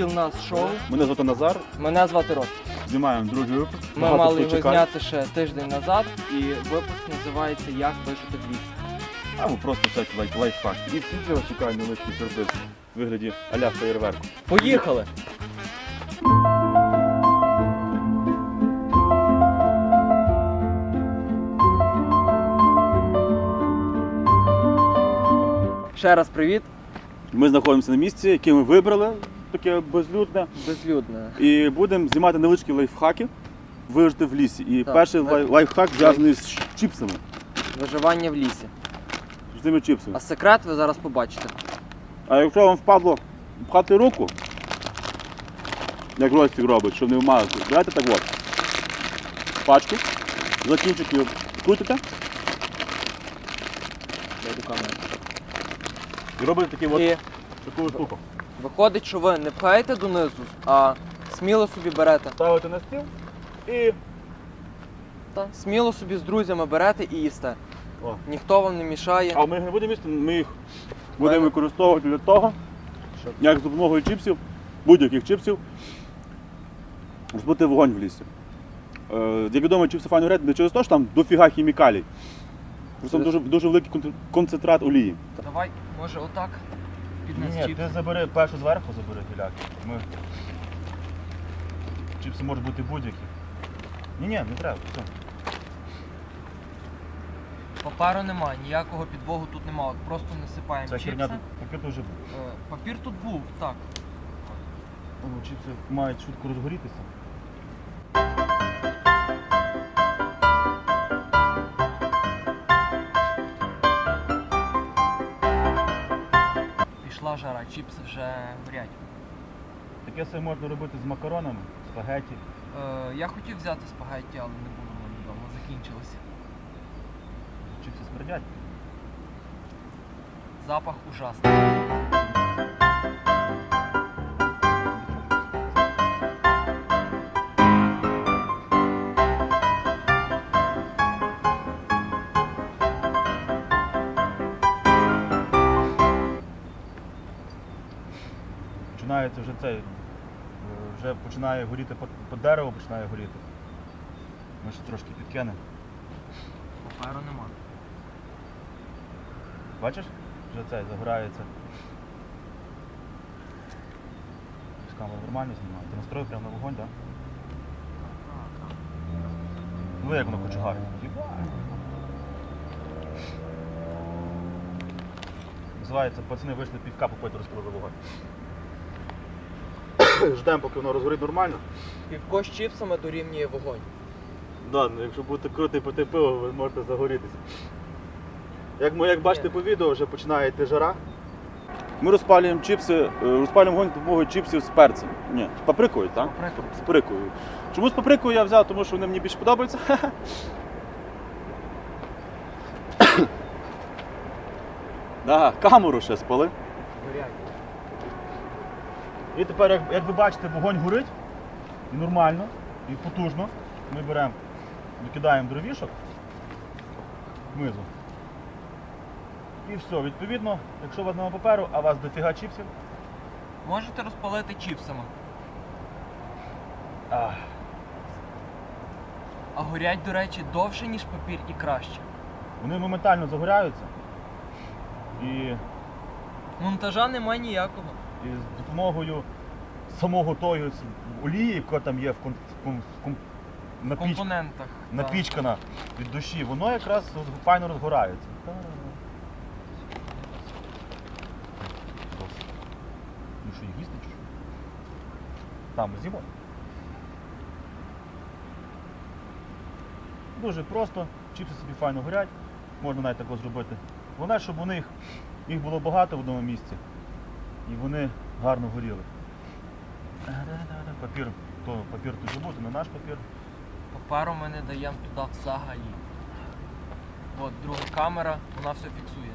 Стіл нас шоу. Мене звати Назар. Мене звати Ростик. Знімаємо другий випуск. Ми Багато мали його чекає. зняти ще тиждень назад, і випуск називається Як вижити в. Або просто всякий лайф, лайфхак. І в кінці вас чекає невеличкий сюрприз в вигляді аля феєрверку. Поїхали! Ще раз привіт, Ми знаходимося на місці, яке ми вибрали, таке безлюдне. безлюдне. І будемо знімати невеличкі лайфхаки, вижити в лісі. І Так, перший лай- лайфхак зв'язаний з чіпсами. Виживання в лісі. З цими чіпсами. А секрет ви зараз побачите. А якщо вам впадло пхати руку, як Ростик робить, щоб не вмазати, берете так от. Пачку, за кінчик її крутите Я йду камеру. і робите такі от, І таку штуку. Виходить, що ви не пхаєте донизу, а сміло собі берете. Ставите на стіл і. Та, сміло собі з друзями берете і їсте. О. Ніхто вам не мішає. А ми їх не будемо їсти, ми їх будемо використовувати для того, Що? як з допомогою чіпсів, будь-яких чіпсів, збити вогонь в лісі. Е, як відомо, чіпси файно горять не через те, що там дофіга хімікалій. Просто там дуже, дуже великий концентрат олії. Давай, може, отак під нас Ні, чіп. ти забери першу зверху забери гіляки. Ми... Чіпси можуть бути будь-які. Ні, ні, не треба. Все. Паперу немає, ніякого підвогу тут нема. От Просто насипаємо Ця чіпси. херня тут пакет вже був. Е, Папір тут був, так. О, чіпси мають швидко розгорітися. Чіпси вже горять. Таке все можна робити з макаронами, спагеті. Е, я хотів взяти спагетті, але не було в вдома, закінчилося. Чіпси смердять. Запах ужасний. Починається вже цей. е, Вже починає горіти по, по дереву, починає горіти. Ми ще трошки підкинемо. Паперу нема. Бачиш? Вже цей загорається. Камера нормально знімає. Ти настроїв прямо на вогонь, так? Ну як воно кочугає? Називається пацани вийшли півка попити розпалили вогонь. Ждемо, поки воно розгорить нормально. Півко з чіпсами дорівнює вогонь. Да, ну якщо будете крути пити пиво, ви можете загорітися. Як, ми, як бачите по відео, вже починає йти жара. Ми розпалюємо чіпси, е, розпалюємо вогонь допомогою чіпсів з перцем. Ні, з паприкою, так? Паприкою. З паприкою. Чому з паприкою я взяв? Тому що вони мені більше подобаються. Да, камеру ще спали. Горять. І тепер, як, як ви бачите, вогонь горить і нормально, і потужно. Ми беремо, викидаємо дровішок внизу. І все, відповідно, якщо у вас немає паперу, а у вас дофіга чіпсів, Можете розпалити чіпсами. а, А горять, до речі, довше, ніж папір і краще. вони моментально загоряються. І, Монтажа немає ніякого. І з допомогою самого тої олії, яка там є в, кон, кон, кон, В напіч- компонентах. так. напічкана від душі, воно якраз файно розгорається. Ну що, їх їсти чи що? Там зімо. Дуже просто, чіпси собі файно горять, можна навіть такого зробити. Головне, щоб у них їх було багато в одному місці. І вони гарно горіли. Папір, то папір тут буде, не наш папір. Паперу ми не даємо туди взагалі. От друга камера, вона все фіксує.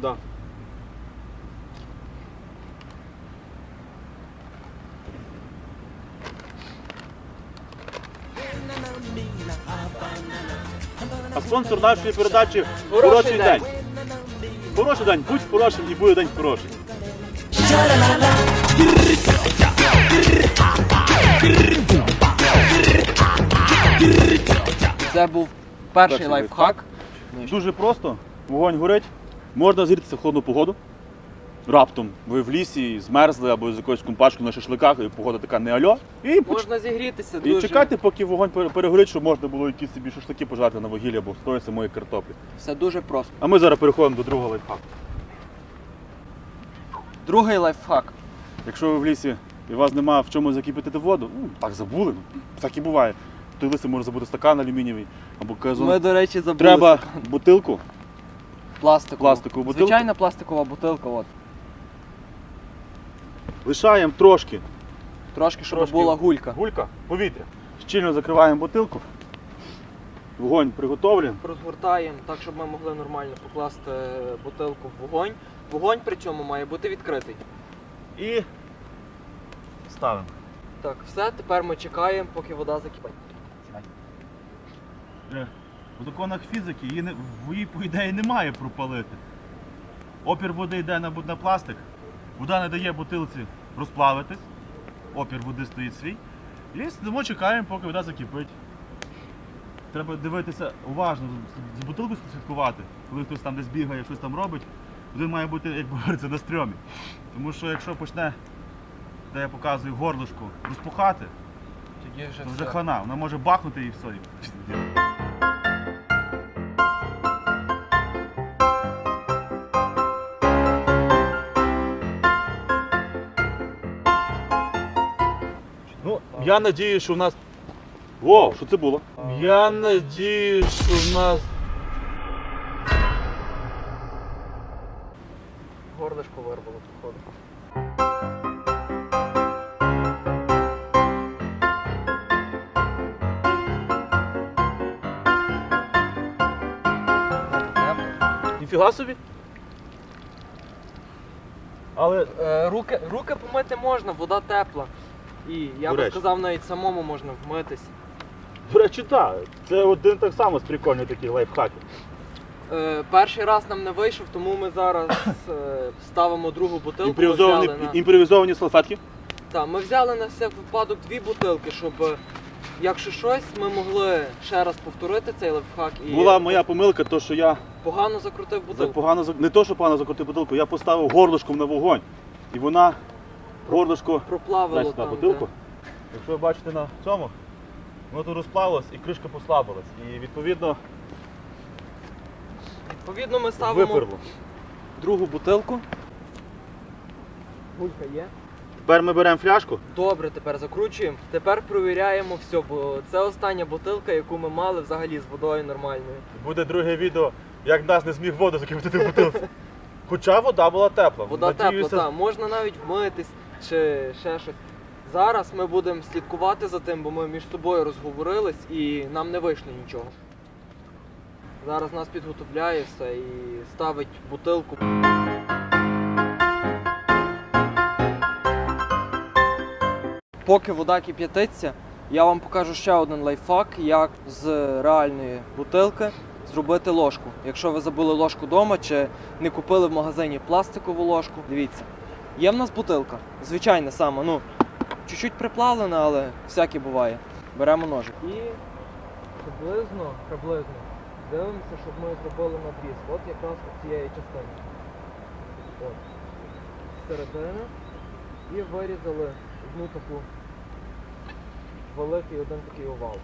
Да. А спонсор нашої передачі Хороший день. Хороший день, будь хорошим і буде день хороший. Це був перший Перший лайфхак. Дуже просто, вогонь горить, можна зігрітися в холодну погоду. Раптом ви в лісі змерзли або з якоюсь компашкою на шашликах, і погода така не альо. І, поч- Можна зігрітися і дуже. чекайте, поки вогонь перегорить, щоб можна було якісь собі шашлики пожарити на вугіллі або з тої самої картоплі. Все дуже просто. А ми зараз переходимо до другого лайфхаку. Другий лайфхак. Якщо ви в лісі і у вас немає в чому закипятити воду, ну так забули, ну, так і буває. Той лисі може забути стакан алюмінієвий або казон. Ми, до речі, забули Треба стакан. бутилку, пластикову. пластикову бутилку. Звичайна пластикова бутилка, от. лишаємо трошки Трошки, щоб Трошки. була гулька. гулька, повітря. Щільно закриваємо бутилку. Вогонь приготовлений. Розгортаємо так, щоб ми могли нормально покласти бутилку в вогонь. Вогонь при цьому має бути відкритий. І ставимо. Так, все, тепер ми чекаємо, поки вода закипить. Е, У законах фізики її, не, в її, по ідеї, немає пропалити. Опір води йде на, бу- на пластик, вода не дає бутилці розплавитись, опір води стоїть свій. І сидимо, чекаємо, поки вода закипить. Треба дивитися уважно, з- бутилкою слідкувати, коли хтось там десь бігає, щось там робить, він має бути, як говориться, на стрьомі. Тому що якщо почне, де я показую горлышко, розпухати, Тоді вже то вже все. хана, вона може бахнути і все. і- Ну, я надію, що в нас. О, що це було? Я надію, що в нас. Горлишко вирвало, походу. Ніфіга собі. Але Е, руки, руки помити можна, вода тепла. І я До би речі. сказав, навіть самому можна вмитись. До речі, так. Це один так само з прикольних таких лайфхаків. Е, перший раз нам не вийшов, тому ми зараз е, ставимо другу бутилку. Імпровізовані, взяли, на... імпровізовані салфетки. Та, ми взяли на всяк випадок дві бутилки, щоб е, якщо щось, ми могли ще раз повторити цей лайфхак і Була моя помилка, то що я погано закрутив за бутилку. погано зак- не то, що погано закрутив бутилку, я поставив горлышком на вогонь. І вона горлышко Проплавило дай сюди там. бутилку. де. Якщо ви бачите на цьому, воно тут розплавилось і кришка послабилась. І відповідно Відповідно, ми ставимо виперло. другу бутилку. Гулька є. Тепер ми беремо фляжку. Добре, тепер закручуємо. Тепер перевіряємо все, бо це остання бутилка, яку ми мали взагалі з водою нормальною. Буде друге відео, як нас не зміг воду закипятити в бутилці. Хоча вода була тепла. Вода Надіюся, тепла, так. Можна навіть вмитись чи ще щось. Зараз ми будемо слідкувати за тим, бо ми між собою розговорились і нам не вийшло нічого. Зараз нас підготовляє все і ставить бутилку. Поки вода кип'ятиться, я вам покажу ще один лайфхак, як з реальної бутилки зробити ложку. Якщо ви забули ложку вдома чи не купили в магазині пластикову ложку, дивіться. Є в нас бутилка, звичайна сама, ну, чуть-чуть приплавлена, але всяке буває. Беремо ножик. І приблизно, приблизно дивимося, щоб ми зробили надріз. От якраз у цієї частини. От. З середини. І вирізали одну таку великий один такий овал.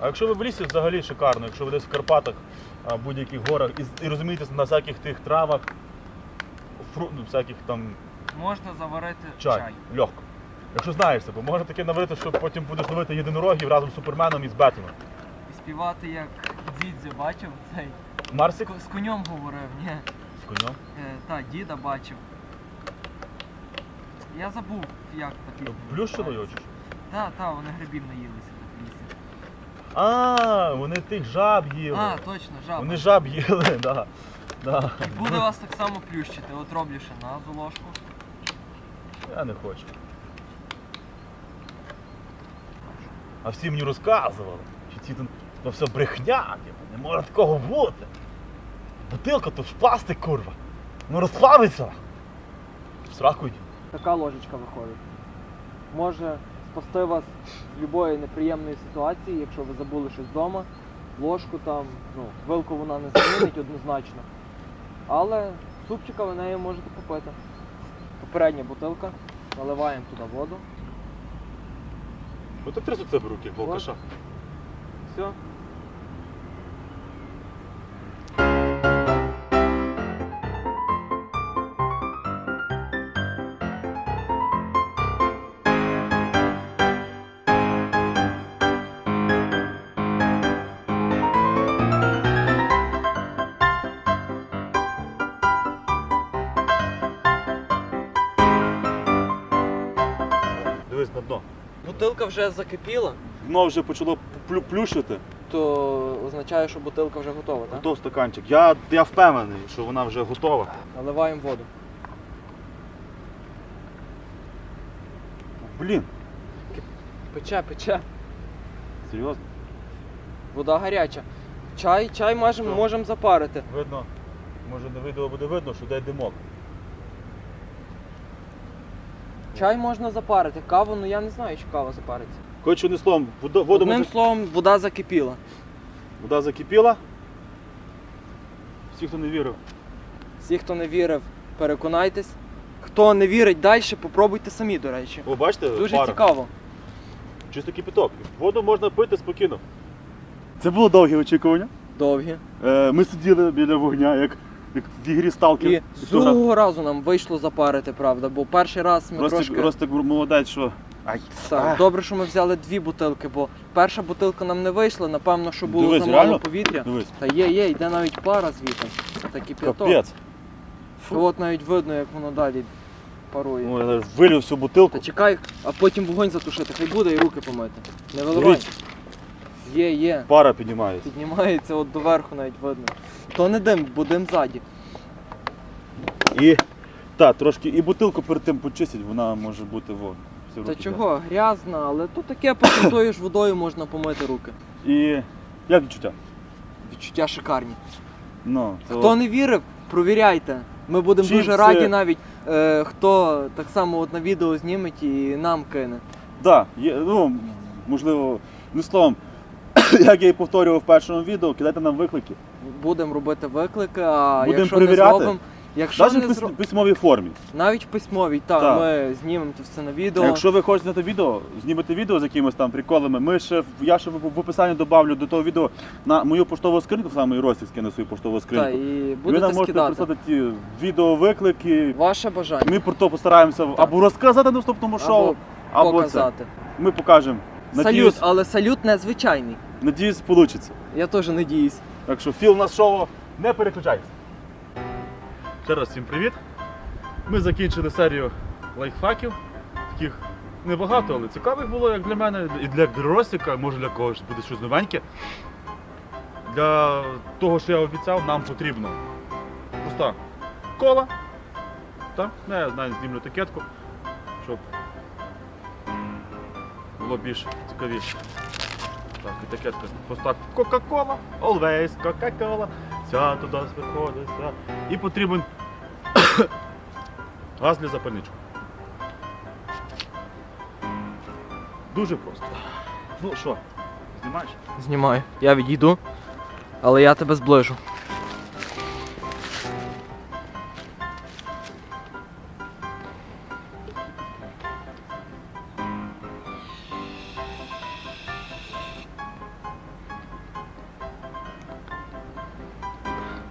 А якщо ви в лісі, взагалі шикарно, якщо ви десь в Карпатах, а, в будь-яких горах і, і розумієте на всяких тих травах, фру, ну, всяких там Можна заварити чай, легко. Якщо знаєш себе, можна таке наварити, що потім будеш ловити єдинорогів разом з суперменом і з Бетменом. І співати як дідзю бачив цей. Марсик З конем говорив, ні. з конем. Е, та, діда бачив. Я забув, як так. Плющило його чи що? Так, так, вони грибів наїлися. А, вони тих жаб їли. А, точно, жаба. Вони жаб їли, да. Да. І буде вас так само плющити. От роблю ще назу ложку. Я не хочу. А всі мені розказували, що ці там то все брехня, типу, не може такого бути. Бутилка то ж пластик, курва. Ну розплавиться. Сраку йди. Така ложечка виходить. Може спасти вас з будь-якої неприємної ситуації, якщо ви забули щось вдома. Ложку там, ну, вилку вона не замінить однозначно. Але супчика ви нею можете попити. Попередня бутилка. Наливаємо туди воду. Ось так трясуть в руки, волкаша. Все. Бутилка вже закипіла, Дно вже почало плю- плющити. то означає, що бутилка вже готова, так? Готов стаканчик. Я, я впевнений, що вона вже готова. Наливаємо воду. Блін, Пече, пече. серйозно? Вода гаряча. Чай, чай можемо Що? можем запарити. Видно, може на відео буде видно, що де димок. Чай можна запарити. Каву, ну я не знаю, чи кава запариться. Коротше, одним словом, вода, воду ми Одним зак- словом, вода закипіла. вода закипіла. Всі, хто не вірив, Всі, хто не вірив, переконайтесь. Хто не вірить далі, попробуйте самі, до речі. О, бачите, Дуже пара. цікаво. Чисто кипяток. Воду можна пити спокійно. Це було довге очікування. Довгі. Е, ми сиділи біля вогня, як в ігрі Сталкер. І з другого разу нам вийшло запарити, правда, бо перший раз ми Ростик, трошки. Ростик молодець, що. Ай. Так, Ах. добре, що ми взяли дві бутилки, бо перша бутилка нам не вийшла, напевно, що було Дивись, замало реально? повітря. Дивись. Та є, є, йде навіть пара звідти. Це кип'яток. Капець. І от навіть видно, як воно далі парує. Ой, я вилив всю бутилку. Та чекай, а потім вогонь затушити, хай буде і руки помити. Не виливай. Дивіться. Є, є. Пара піднімається. Піднімається от доверху навіть видно. То не дим, бо дим ззаді. І так, трошки і бутилку перед тим почистять, вона може бути во. всі Та руки чого, грязна, але то таке потім тою ж водою можна помити руки. І як відчуття? Відчуття шикарні. Ну, то... Хто не вірив, провіряйте. Ми будемо дуже Чіпси. раді навіть, е, хто так само от на відео зніметь і нам кине. Да, є, ну, можливо, ну словом, як я і повторював в першому відео, кидайте нам виклики. Будемо робити виклики, а Будемо якщо перевіряти. не зробимо, якщо Навіть не в зро... пис- письмовій формі. навіть в письмовій, так, Так. ми знімемо це все на відео. Якщо ви хочете зняти відео, знімете відео з якимось там приколами, ми ще в- я ще в в описанні добавлю до того відео на мою поштову скриньку, саме і Ростик скине свою поштову Та, скриньку. і ви будете нам можете скидати. прислати ті відеовиклики. Ваше бажання. Ми про то постараємося або розказати на наступному шоу, Або або, це. показати. Ми покажемо. Салют, Надіюсь, але салют незвичайний. Надіюсь, вийде. Я теж надіюсь. Так що філ на шоу не переключайтесь. Ще раз всім привіт. Ми закінчили серію лайфхаків. Таких небагато, але цікавих було як для мене, і для Росіка, може для когось буде щось новеньке. Для того, що я обіцяв, нам потрібно проста кола. Так? Ну, я знаю, знімлю етикетку, щоб було більш цікавіше. Так, етикетка проста Кока-Кола, always Кока-Кола. Ця туди виходить. Ця. І потрібен газ для запальничку. Дуже просто. Ну що, знімаєш? Знімаю. Я відійду, але я тебе зближу.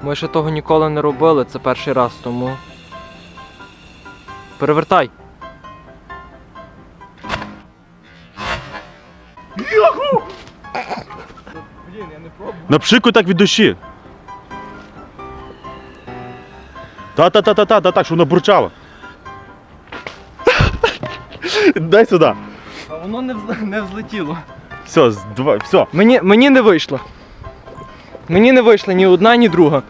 Ми ще того ніколи не робили, це перший раз, тому. Перевертай. Яху! Блін, я не пробую. Напшикуй так від душі. Та-та-та-та-та, так, щоб вона бурчала. Дай сюди. А воно не, взлетіло. Все, з- давай, все. Мені, мені не вийшло. Мені не вийшла ні одна, ні друга.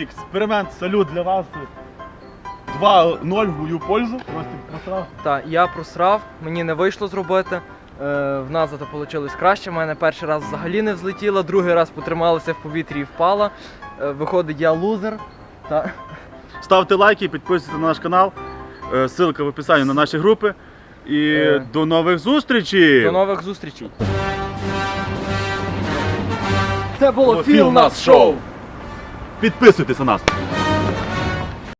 Невеличкий експеримент, салют для вас. 2-0 в мою пользу. Просто просрав. Та я просрав, мені не вийшло зробити. Е, в нас зато вийшло краще. У мене перший раз взагалі не взлетіла, другий раз потрималася в повітрі і впала. Е, виходить, я лузер. Та Ставте лайки, підписуйтесь на наш канал. Е, Ссылка в описанні на наші групи. І Е. до нових зустрічей! до нових зустрічей. Це було Філ Нас! Шоу. Підписуйтесь на нас!